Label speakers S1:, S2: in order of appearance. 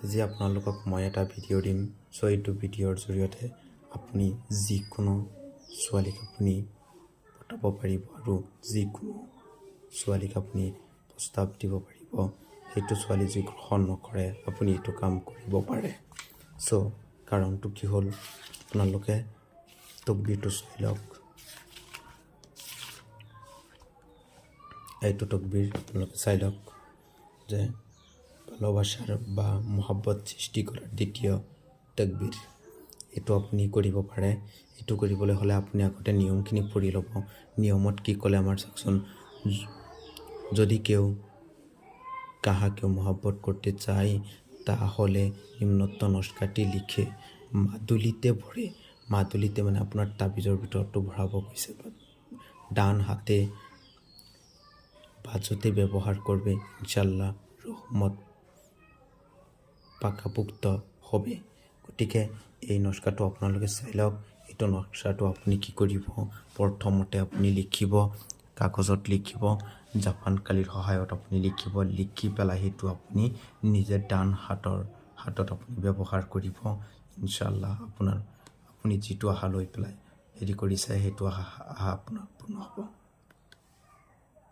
S1: আজি আপোনালোকক মই এটা ভিডিঅ' দিম। চ' এইটো ভিডিঅ'ৰ জৰিয়তে আপুনি যিকোনো ছোৱালীক আপুনি পটাব পাৰিব আৰু যিকোনো ছোৱালীক আপুনি প্ৰস্তাৱ দিব পাৰিব। সেইটো ছোৱালী যি গ্ৰহণ নকৰে, আপুনি এইটো কাম কৰিব পাৰে। চ' কাৰণটো কি হ'ল? আপোনালোকে তকবিৰটো চাই লওক। এইটো তকবিৰ আপোনালোকে চাই লওক যে ভালোবাসার বা মহাব্বত সৃষ্টি কৰাৰ দ্বিতীয় তকবিৰ এইটো আপুনি কৰিব পাৰে। এইটো কৰিবলৈ হ'লে আপুনি আগতে নিয়মখিনি পঢ়ি ল'ব। নিয়মত কি ক'লে আমাৰ চাওকচোন? যদি কেউ কাহাকেও মহাব্বত করতে চায়, তাহলে নিম্নত নস্কাটি লিখে, মাদুলিতে ভরে মাদুলিতে মানে আপোনাৰ তাবিজৰ ভিতৰতো ভৰাব কৈছে। ডান হাতে বাজতে ব্যবহার করবে ইনশাল্লাহ রহমত পাকাপুক্ত হবে। গতিকে এই নস্কাটো আপোনালোকে চাই লওক, এইটো নক্সাটো আপুনি কি কৰিব? প্ৰথমতে আপুনি লিখিব, কাগজত লিখিব, জাপান কালিৰ সহায়ত আপুনি লিখিব, লিখি পেলাই সেইটো আপুনি নিজে ডান হাতৰ, হাতত আপুনি ব্যৱহাৰ কৰিব। ইনশাল্লাহ আপোনাৰ, আপুনি যিটো আশা লৈ পেলাই হেৰি কৰিছে, সেইটো আশা আশা আপোনাৰ পূৰ্ণ হ'ব।